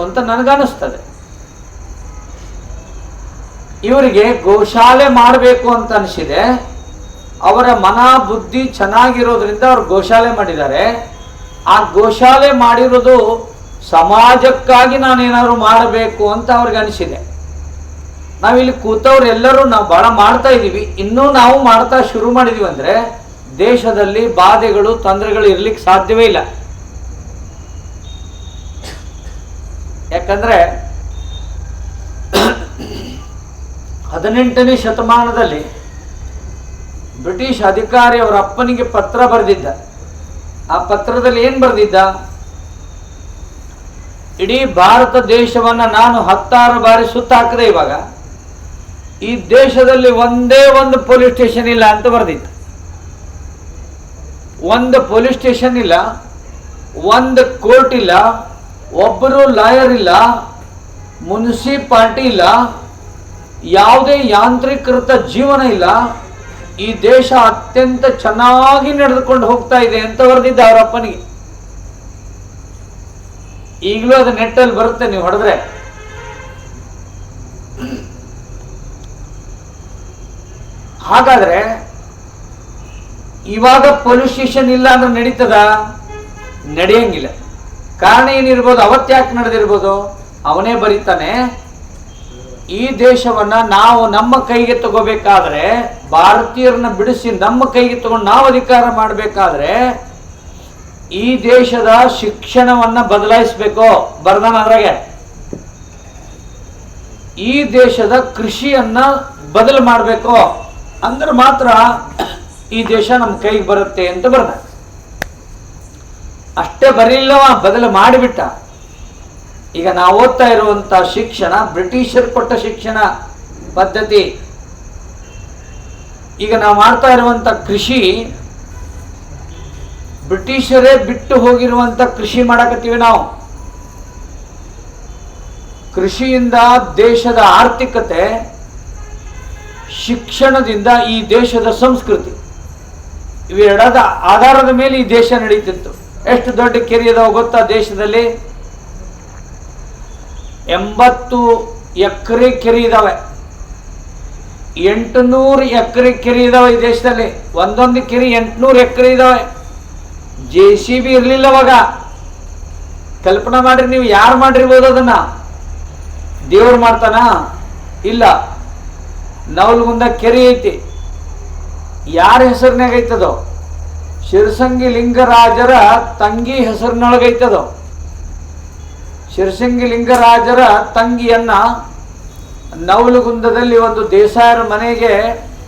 ಅಂತ ನನಗನ್ನಿಸ್ತದೆ. ಇವರಿಗೆ ಗೋಶಾಲೆ ಮಾಡಬೇಕು ಅಂತ ಅನಿಸಿದೆ. ಅವರ ಮನ ಬುದ್ಧಿ ಚೆನ್ನಾಗಿರೋದ್ರಿಂದ ಅವ್ರು ಗೋಶಾಲೆ ಮಾಡಿದ್ದಾರೆ. ಆ ಗೋಶಾಲೆ ಮಾಡಿರೋದು ಸಮಾಜಕ್ಕಾಗಿ ನಾನೇನಾದ್ರು ಮಾಡಬೇಕು ಅಂತ ಅವ್ರಿಗೆ ಅನಿಸಿದೆ. ನಾವಿಲ್ಲಿ ಕೂತವ್ರು ಎಲ್ಲರೂ ನಾವು ಬಹಳ ಮಾಡ್ತಾ ಇದ್ದೀವಿ. ಇನ್ನೂ ನಾವು ಮಾಡ್ತಾ ಶುರು ಮಾಡಿದೀವಿ ಅಂದ್ರೆ ದೇಶದಲ್ಲಿ ಬಾಧೆಗಳು, ತೊಂದರೆಗಳು ಇರ್ಲಿಕ್ಕೆ ಸಾಧ್ಯವೇ ಇಲ್ಲ. ಯಾಕಂದ್ರೆ ಹದಿನೆಂಟನೇ ಶತಮಾನದಲ್ಲಿ ಬ್ರಿಟಿಷ್ ಅಧಿಕಾರಿ ಅವರ ಅಪ್ಪನಿಗೆ ಪತ್ರ ಬರೆದಿದ್ದ. ಆ ಪತ್ರದಲ್ಲಿ ಏನ್ ಬರೆದಿದ್ದ? ಇಡೀ ಭಾರತ ದೇಶವನ್ನ ನಾನು ಹತ್ತಾರು ಬಾರಿ ಸುತ್ತಾಕದೆ ಇವಾಗ. ಈ ದೇಶದಲ್ಲಿ ಒಂದೇ ಒಂದು ಪೊಲೀಸ್ ಸ್ಟೇಷನ್ ಇಲ್ಲ ಅಂತ ಬರೆದಿತ್ತು ಒಂದು ಪೊಲೀಸ್ ಸ್ಟೇಷನ್ ಇಲ್ಲ, ಒಂದು ಕೋರ್ಟ್ ಇಲ್ಲ ಒಬ್ಬರು ಲಾಯರ್ ಇಲ್ಲ, ಮುನ್ಸಿಪಾಲ್ಟಿ ಇಲ್ಲ, ಯಾವುದೇ ಯಾಂತ್ರೀಕೃತ ಜೀವನ ಇಲ್ಲ, ಈ ದೇಶ ಅತ್ಯಂತ ಚೆನ್ನಾಗಿ ನಡೆದುಕೊಂಡು ಹೋಗ್ತಾ ಇದೆ ಅಂತ ಬರೆದಿದ್ದ ಅವರ ಅಪ್ಪನಿಗೆ ಈಗಲೂ ಅದು ನೆಟ್ಟಲ್ಲಿ ಬರುತ್ತೆ, ನೀವು ಹೊಡೆದ್ರೆ. ಹಾಗಾದ್ರೆ, ಇವಾಗ ಪೊಲೀಸ್ ಸ್ಟೇಷನ್ ಇಲ್ಲ ಅಂದ್ರೆ ನಡೀತದ? ನಡೆಯಂಗಿಲ್ಲ. ಕಾರಣ ಏನಿರ್ಬೋದು? ಅವತ್ತ್ಯಾಕೆ ನಡೆದಿರ್ಬೋದು? ಅವನೇ ಬರೀತಾನೆ. ಈ ದೇಶವನ್ನ ನಾವು ನಮ್ಮ ಕೈಗೆ ತಗೋಬೇಕಾದ್ರೆ, ಭಾರತೀಯರನ್ನ ಬಿಡಿಸಿ ನಮ್ಮ ಕೈಗೆ ತಗೊಂಡು ನಾವು ಅಧಿಕಾರ ಮಾಡಬೇಕಾದ್ರೆ, ಈ ದೇಶದ ಶಿಕ್ಷಣವನ್ನ ಬದಲಾಯಿಸಬೇಕು. ಬರ್ದಾನ ಅದ್ರಾಗೆ. ಈ ದೇಶದ ಕೃಷಿಯನ್ನ ಬದಲು ಮಾಡಬೇಕು. ಅಂದ್ರೆ ಮಾತ್ರ ಈ ದೇಶ ನಮ್ಮ ಕೈಗೆ ಬರುತ್ತೆ ಅಂತ ಬರ್ದ ಅಷ್ಟೇ ಬರಲಿಲ್ಲವ ಬದಲು ಮಾಡಿಬಿಟ್ಟ. ಈಗ ನಾವು ಓದ್ತಾ ಇರುವಂತ ಶಿಕ್ಷಣ, ಬ್ರಿಟಿಷರು ಕೊಟ್ಟ ಶಿಕ್ಷಣ ಪದ್ಧತಿ. ಈಗ ನಾವು ಮಾಡ್ತಾ ಇರುವಂತ ಕೃಷಿ, ಬ್ರಿಟಿಷರೇ ಬಿಟ್ಟು ಹೋಗಿರುವಂತ ಕೃಷಿ ಮಾಡಕತ್ತೀವಿ ನಾವು. ಕೃಷಿಯಿಂದ ದೇಶದ ಆರ್ಥಿಕತೆ, ಶಿಕ್ಷಣದಿಂದ ಈ ದೇಶದ ಸಂಸ್ಕೃತಿ. ಇವೆರಡದ ಆಧಾರದ ಮೇಲೆ ಈ ದೇಶ ನಡೀತಿತ್ತು. ಎಷ್ಟು ದೊಡ್ಡ ಕೆರೆ ಇದಾವೆ ಗೊತ್ತಾ ದೇಶದಲ್ಲಿ? ಎಂಬತ್ತು ಎಕರೆ ಕೆರೆ ಇದಾವೆ. ಎಂಟುನೂರು ಎಕರೆ ಕೆರೆ ಇದಾವೆ ಈ ದೇಶದಲ್ಲಿ. ಒಂದೊಂದು ಕೆರೆ ಎಂಟುನೂರು ಎಕರೆ ಇದಾವೆ. ಜೆ ಸಿ ಬಿ ಇರಲಿಲ್ಲ ಅವಾಗ. ಕಲ್ಪನಾ ಮಾಡ್ರಿ ನೀವು ಯಾರು ಮಾಡಿರ್ಬೋದು ಅದನ್ನ? ದೇವ್ರು ಮಾಡ್ತಾನ? ಇಲ್ಲ. ನವಲ್ಗುಂದ ಕೆರೆ ಐತಿ. ಯಾರ ಹೆಸರಿನಾಗ ಐತದೋ? ಶಿರಸಂಗಿ ಲಿಂಗರಾಜರ ತಂಗಿ ಹೆಸರಿನೊಳಗೈತದು. ಶಿರಸಂಗಿ ಲಿಂಗರಾಜರ ತಂಗಿಯನ್ನ ನವಲಗುಂದದಲ್ಲಿ ಒಂದು ದೇಸಾಯರ ಮನೆಗೆ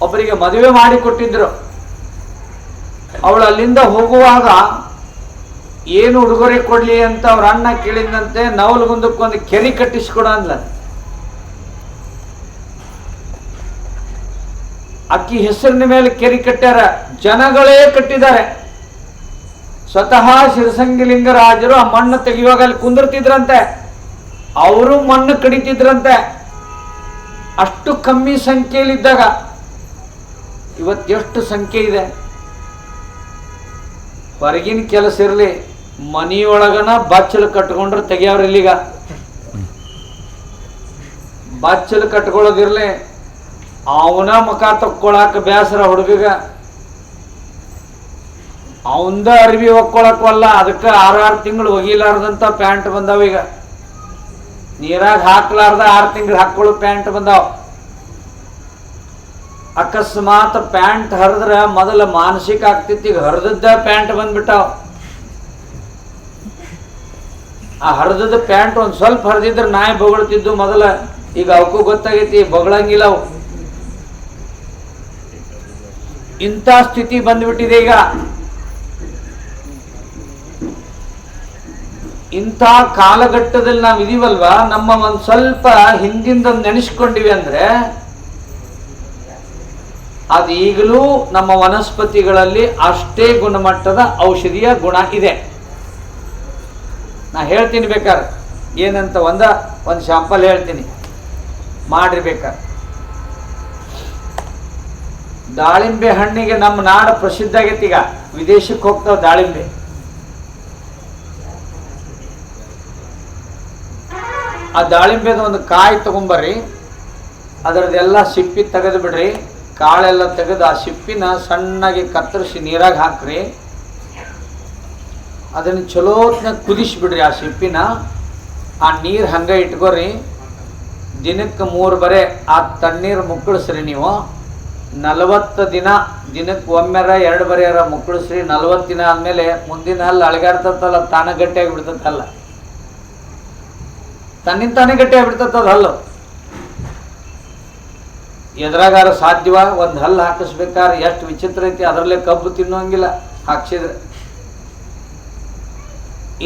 ಒಬ್ಬರಿಗೆ ಮದುವೆ ಮಾಡಿಕೊಟ್ಟಿದ್ರು. ಅವಳು ಅಲ್ಲಿಂದ ಹೋಗುವಾಗ, ಏನು ಉಡುಗೊರೆ ಕೊಡ್ಲಿ? ಅಂತ ಅವ್ರ ಅಣ್ಣ ಕೇಳಿದಂತೆ ನವಲುಗುಂದಕ್ಕೊಂದು ಕೆರೆ ಕಟ್ಟಿಸ್ಕೊಡ ಅಂದ್ಲ ಅಕ್ಕಿ ಹೆಸರಿನ ಮೇಲೆ ಕೆರೆ ಕಟ್ಟ್ಯಾರ, ಜನಗಳೇ ಕಟ್ಟಿದ್ದಾರೆ. ಸ್ವತಃ ಶಿರಸಂಗಿಲಿಂಗರಾಜರು ಆ ಮಣ್ಣು ತೆಗೆಯುವಾಗ ಅಲ್ಲಿ ಕುಂದಿರ್ತಿದ್ರಂತೆ. ಅವರು ಮಣ್ಣು ಕಡಿತಿದ್ರಂತೆ. ಅಷ್ಟು ಕಮ್ಮಿ ಸಂಖ್ಯೆಯಲ್ಲಿದ್ದಾಗ ಇವತ್ತು ಎಷ್ಟು ಸಂಖ್ಯೆ ಇದೆ? ಹೊರಗಿನ ಕೆಲಸ ಇರಲಿ, ಮನಿಯೊಳಗನ ಬಚ್ಚಲು ಕಟ್ಕೊಂಡ್ರೆ ತೆಗಿಯವ್ರಿಲ್ಲೀಗ. ಬಾಚಲು ಕಟ್ಕೊಳ್ಳೋದಿರ್ಲಿ ಅವನ ಮುಖ ತಕ್ಕೊಳಕ ಬೇಸರ ಹುಡುಗಿಗ. ಅವಂದ ಅರ್ಬಿ ಒಕ್ಕೊಳಕ್ವಲ್ಲ, ಅದಕ್ಕೆ ಆರಾರು ತಿಂಗಳು ಒಗಿಲಾರ್ದಂತ ಪ್ಯಾಂಟ್ ಬಂದಾವ ಈಗ. ನೀರಾಗ ಹಾಕ್ಲಾರ್ದ ಆರು ತಿಂಗಳು ಹಾಕೊಳ್ಳೋ ಪ್ಯಾಂಟ್ ಬಂದಾವ. ಅಕಸ್ಮಾತ್ ಪ್ಯಾಂಟ್ ಹರಿದ್ರ ಮೊದಲ ಮಾನಸಿಕ ಆಗ್ತಿತ್ತು, ಈಗ ಹರಿದದ್ದ ಪ್ಯಾಂಟ್ ಬಂದ್ಬಿಟ್ಟಾವ. ಆ ಹರಿದದ ಪ್ಯಾಂಟ್ ಒಂದು ಸ್ವಲ್ಪ ಹರಿದಿದ್ರೆ ನಾಯಿ ಬೊಗಳ್ತಿದ್ದು ಮೊದಲ. ಈಗ ಅವಕ್ಕೂ ಗೊತ್ತಾಗೈತಿ, ಬೊಗಳಂಗಿಲ್ಲ ಅವು. ಇಂಥ ಸ್ಥಿತಿ ಬಂದ್ಬಿಟ್ಟಿದೆ ಈಗ. ಇಂಥ ಕಾಲಘಟ್ಟದಲ್ಲಿ ನಾವು ಇದೀವಲ್ವಾ? ನಮ್ಮ ಒಂದು ಸ್ವಲ್ಪ ಹಿಂದಿಂದ ನೆನೆಸ್ಕೊಂಡಿವಿ ಅಂದ್ರೆ ಅದು ಈಗಲೂ ನಮ್ಮ ವನಸ್ಪತಿಗಳಲ್ಲಿ ಅಷ್ಟೇ ಗುಣಮಟ್ಟದ ಔಷಧಿಯ ಗುಣ ಇದೆ. ನಾ ಹೇಳ್ತೀನಿ ಬೇಕಾದ್ರೆ ಏನಂತ ಒಂದ, ಒಂದು ಶಾಂಪಲ್ ಹೇಳ್ತೀನಿ. ಮಾಡ್ರಿ ಬೇಕಾದ್ರೆ ದಾಳಿಂಬೆ ಹಣ್ಣಿಗೆ ನಮ್ಮ ನಾಡು ಪ್ರಸಿದ್ಧ ಆಗೈತಿ ಈಗ. ವಿದೇಶಕ್ಕೆ ಹೋಗ್ತಾವ ದಾಳಿಂಬೆ. ಆ ದಾಳಿಂಬೆದ ಒಂದು ಕಾಯಿ ತಗೊಂಬರ್ರಿ. ಅದರದೆಲ್ಲ ಸಿಪ್ಪಿ ತೆಗೆದು ಬಿಡ್ರಿ. ಕಾಳೆಲ್ಲ ತೆಗೆದು ಆ ಸಿಪ್ಪಿನ ಸಣ್ಣಗೆ ಕತ್ತರಿಸಿ ನೀರಾಗ ಹಾಕ್ರಿ. ಅದನ್ನು ಚಲೋತ್ನ ಕುದಿಸ್ಬಿಡ್ರಿ ಆ ಸಿಪ್ಪಿನ. ಆ ನೀರು ಹಂಗೆ ಇಟ್ಕೋರಿ. ದಿನಕ್ಕೆ ಮೂರು ಬರೆ ಆ ತಣ್ಣೀರು ಮುಕ್ಕಳಿಸ್ರಿ ನೀವು. ನಲವತ್ತು ದಿನ, ದಿನಕ್ಕೆ ಒಮ್ಮೆರ ಎರಡು ಬರೆಯರ ಮುಕ್ಕಳಿಸ್ರಿ ನಲವತ್ತು ದಿನ ಆದಮೇಲೆ ಮುಂದಿನ ಹಲ್ಲು ಅಳಗಾಡ್ತತ್ತಲ್ಲ ತಾನ ಗಟ್ಟಿಯಾಗಿ ಬಿಡ್ತತ್ತಲ್ಲ ತನ್ನಿಂದ ತಾನೇ ಗಟ್ಟಿಯಾಗಿ ಬಿಡ್ತತ್ತದ ಹಲ್ಲು. ಎದ್ರಾಗಾರ ಸಾಧ್ಯವ ಒಂದು ಹಲ್ಲು ಹಾಕಿಸ್ಬೇಕಾದ್ರೆ ಎಷ್ಟು ವಿಚಿತ್ರ ಐತಿ, ಅದರಲ್ಲೇ ಕಬ್ಬು ತಿನ್ನೋಂಗಿಲ್ಲ ಹಾಕ್ಸಿದ್ರೆ.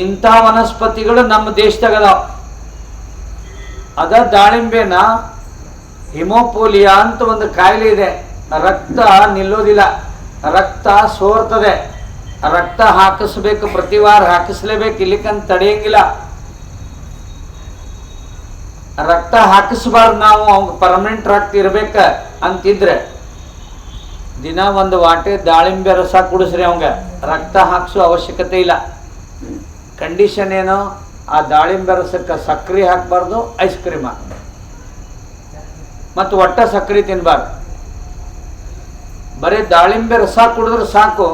ಇಂಥ ವನಸ್ಪತಿಗಳು ನಮ್ಮ ದೇಶದಾಗ ಅದಾವ ಅದ ದಾಳಿಂಬೆನ ಹಿಮೋಪೋಲಿಯಾ ಅಂತ ಒಂದು ಕಾಯಿಲೆ ಇದೆ. ರಕ್ತ ನಿಲ್ಲೋದಿಲ್ಲ. ರಕ್ತ ಸೋರ್ತದೆ. ರಕ್ತ ಹಾಕಿಸ್ಬೇಕು ಪ್ರತಿ ವಾರ ಹಾಕಿಸ್ಲೇಬೇಕು, ಇಲ್ಲಿಕಂತ ತಡೆಯಂಗಿಲ್ಲ. ರಕ್ತ ಹಾಕಿಸ್ಬಾರ್ದು ನಾವು, ಅವ್ಗೆ ಪರ್ಮನೆಂಟ್ ರಕ್ತ ಇರ್ಬೇಕ ಅಂತಿದ್ರೆ. ದಿನ ಒಂದು ವಾಟೆ ದಾಳಿಂಬೆ ರಸ ಕುಡಿಸ್ರಿ ಅವಂಗೆ. ರಕ್ತ ಹಾಕ್ಸೋ ಅವಶ್ಯಕತೆ ಇಲ್ಲ. ಕಂಡೀಷನ್ ಏನು? ಆ ದಾಳಿಂಬೆ ರಸಕ್ಕೆ ಸಕ್ಕರೆ ಹಾಕಬಾರ್ದು ಐಸ್ ಕ್ರೀಮ್ ಮತ್ತು ಒಟ್ಟ ಸಕ್ಕರೆ ತಿನ್ನಬಾರ್ದು ಬರೀ ದಾಳಿಂಬೆ ರಸ ಕುಡಿದ್ರೆ ಸಾಕು.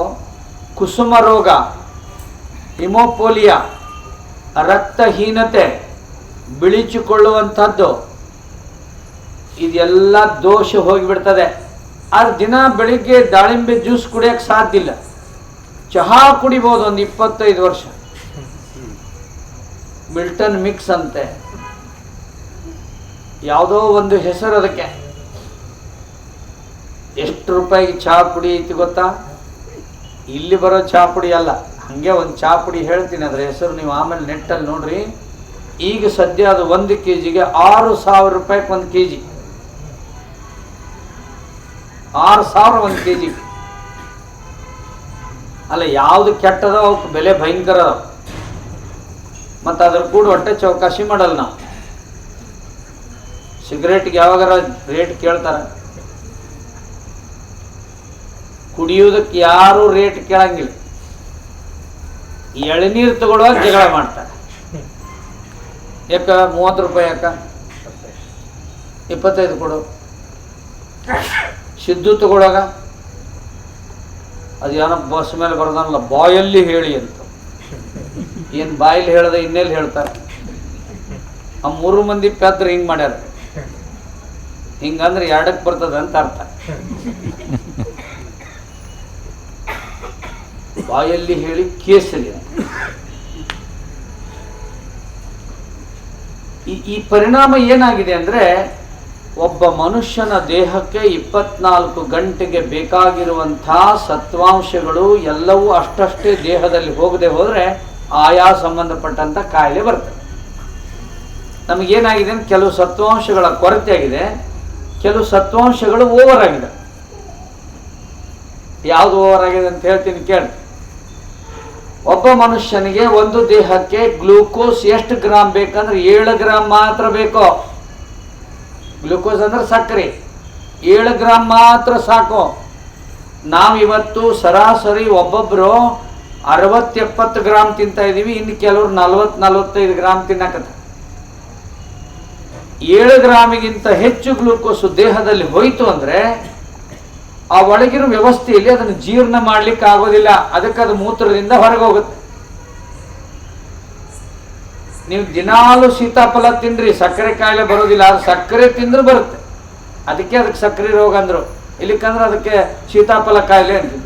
ಕುಸುಮ ರೋಗ ಹಿಮೋಪೋಲಿಯಾ ರಕ್ತಹೀನತೆ ಬಿಳಿಚಿಕೊಳ್ಳುವಂಥದ್ದು. ಇದೆಲ್ಲ ದೋಷ ಹೋಗಿಬಿಡ್ತದೆ. ಆದ್ರೆ ದಿನ ಬೆಳಿಗ್ಗೆ ದಾಳಿಂಬೆ ಜ್ಯೂಸ್ ಕುಡಿಯೋಕ್ಕೆ ಸಾಧ್ಯ ಇಲ್ಲ. ಚಹಾ ಕುಡಿಬೋದು ಒಂದು ಇಪ್ಪತ್ತೈದು ವರ್ಷ. ಮಿಲ್ಟನ್ ಮಿಕ್ಸ್ ಅಂತೆ. ಯಾವುದೋ ಒಂದು ಹೆಸರು ಅದಕ್ಕೆ. ಎಷ್ಟು ರೂಪಾಯಿಗೆ ಚಹಾ ಪುಡಿ ಐತಿ ಗೊತ್ತಾ? ಇಲ್ಲಿ ಬರೋ ಚಹಾ ಪುಡಿ ಅಲ್ಲ. ಹಂಗೆ ಒಂದು ಚಹಾ ಪುಡಿ ಹೇಳ್ತೀನಿ ಅದ್ರ ಹೆಸರು ನೀವು ಆಮೇಲೆ ನೆಟ್ಟಲ್ಲಿ ನೋಡ್ರಿ. ಈಗ ಸದ್ಯ ಅದು ಒಂದು ಕೆ ಜಿಗೆ ಆರು ಸಾವಿರ ರೂಪಾಯಿಗೆ ಒಂದು ಕೆ ಜಿ ಆರು ಸಾವಿರ ಒಂದು ಕೆ ಜಿ ಅಲ್ಲ, ಯಾವುದು ಕೆಟ್ಟದ ಅವಕ್ಕೆ ಬೆಲೆ ಭಯಂಕರ. ಮತ್ತು ಅದ್ರ ಕೂಡ ಹೊಟ್ಟೆ ಚೌಕಾಶಿ ಮಾಡಲ್ಲ ನಾವು. ಸಿಗರೇಟ್ಗೆ ಯಾವಾಗಾರ ರೇಟ್ ಕೇಳ್ತಾರ? ಕುಡಿಯೋದಕ್ಕೆ ಯಾರು ರೇಟ್ ಕೇಳಂಗಿಲ್ಲ. ಎಳನೀರು ತಗೊಳ್ಳುವಾಗ ಜಗಳ ಮಾಡ್ತಾರೆ. ಯಾಕ? ಮೂವತ್ತು ರೂಪಾಯಿ ಯಾಕ? ಇಪ್ಪತ್ತೈದು ಕೊಡು. ಸಿದ್ದು ತಗೊಳಗ ಅದು ಏನೋ ಬಸ್ ಮೇಲೆ ಬರ್ದಲ್ಲ ಬಾಯಲ್ಲಿ ಹೇಳಿ ಅಂತ. ಏನು ಬಾಯಲ್ಲಿ ಹೇಳ್ದೆ ಇನ್ನೆಲ್ಲಿ ಹೇಳ್ತಾರೆ? ಆ ಮೂರು ಮಂದಿ ಪೆದ್ರ ಹಿಂಗೆ ಮಾಡ್ಯಾರ. ಹಿಂಗಂದ್ರೆ ಎರಡಕ್ಕೆ ಬರ್ತದೆ ಅಂತ ಅರ್ಥ. ಬಾಯಲ್ಲಿ ಹೇಳಿ ಕೇಸರಿ. ಈ ಪರಿಣಾಮ ಏನಾಗಿದೆ ಅಂದ್ರೆ ಒಬ್ಬ ಮನುಷ್ಯನ ದೇಹಕ್ಕೆ ಇಪ್ಪತ್ನಾಲ್ಕು ಗಂಟೆಗೆ ಬೇಕಾಗಿರುವಂಥ ಸತ್ವಾಂಶಗಳು ಎಲ್ಲವೂ ಅಷ್ಟಷ್ಟೇ ದೇಹದಲ್ಲಿ ಹೋಗದೆ ಹೋದರೆ ಆಯಾ ಸಂಬಂಧಪಟ್ಟಂತ ಕಾಯಿಲೆ ಬರ್ತದೆ. ನಮಗೇನಾಗಿದೆ ಅಂದ್ರೆ ಕೆಲವು ಸತ್ವಾಂಶಗಳ ಕೊರತೆ ಆಗಿದೆ. ಕೆಲವು ಸತ್ವಾಂಶಗಳು ಓವರ್ ಆಗಿದೆ. ಯಾವುದು ಓವರ್ ಆಗಿದೆ ಅಂತ ಹೇಳ್ತೀನಿ ಕೇಳಿ ಒಬ್ಬ ಮನುಷ್ಯನಿಗೆ ಒಂದು ದೇಹಕ್ಕೆ ಗ್ಲೂಕೋಸ್ ಎಷ್ಟು ಗ್ರಾಮ್ ಬೇಕಂದ್ರೆ ಏಳು ಗ್ರಾಮ್ ಮಾತ್ರ ಬೇಕು. ಗ್ಲೂಕೋಸ್ ಅಂದ್ರೆ ಸಕ್ಕರೆ. ಏಳು ಗ್ರಾಮ್ ಮಾತ್ರ ಸಾಕು. ನಾವು ಇವತ್ತು ಸರಾಸರಿ ಒಬ್ಬೊಬ್ರು ಅರವತ್ತೆಪ್ಪತ್ತು ಗ್ರಾಮ್ ತಿಂತ ಇದ್ದೀವಿ, ಇನ್ನು ಕೆಲವರು ನಲ್ವತ್ತು ನಲ್ವತ್ತೈದು ಗ್ರಾಮ್ ತಿನ್ನಕತ್ತ ಏಳು ಗ್ರಾಮಿಗಿಂತ ಹೆಚ್ಚು ಗ್ಲೂಕೋಸ್ ದೇಹದಲ್ಲಿ ಹೋಯಿತು ಅಂದ್ರೆ ಆ ಒಳಗಿರೋ ವ್ಯವಸ್ಥೆಯಲ್ಲಿ ಅದನ್ನು ಜೀರ್ಣ ಮಾಡ್ಲಿಕ್ಕೆ ಆಗೋದಿಲ್ಲ ಅದಕ್ಕೆ ಅದು ಮೂತ್ರದಿಂದ ಹೊರಗೆ ಹೋಗುತ್ತೆ ನೀವು ದಿನಾಲು ಸೀತಾಫಲ ತಿನ್ರಿ ಸಕ್ಕರೆ ಕಾಯಿಲೆ ಬರೋದಿಲ್ಲ ಅದು ಸಕ್ಕರೆ ತಿಂದ್ರೆ ಬರುತ್ತೆ. ಅದಕ್ಕೆ ಅದಕ್ಕೆ ಸಕ್ಕರೆ ರೋಗ ಅಂದ್ರು. ಇಲ್ಲಿಕ್ಕಂದ್ರೆ ಅದಕ್ಕೆ ಸೀತಾಫಲ ಕಾಯಿಲೆ ಅಂತಿದ್ರು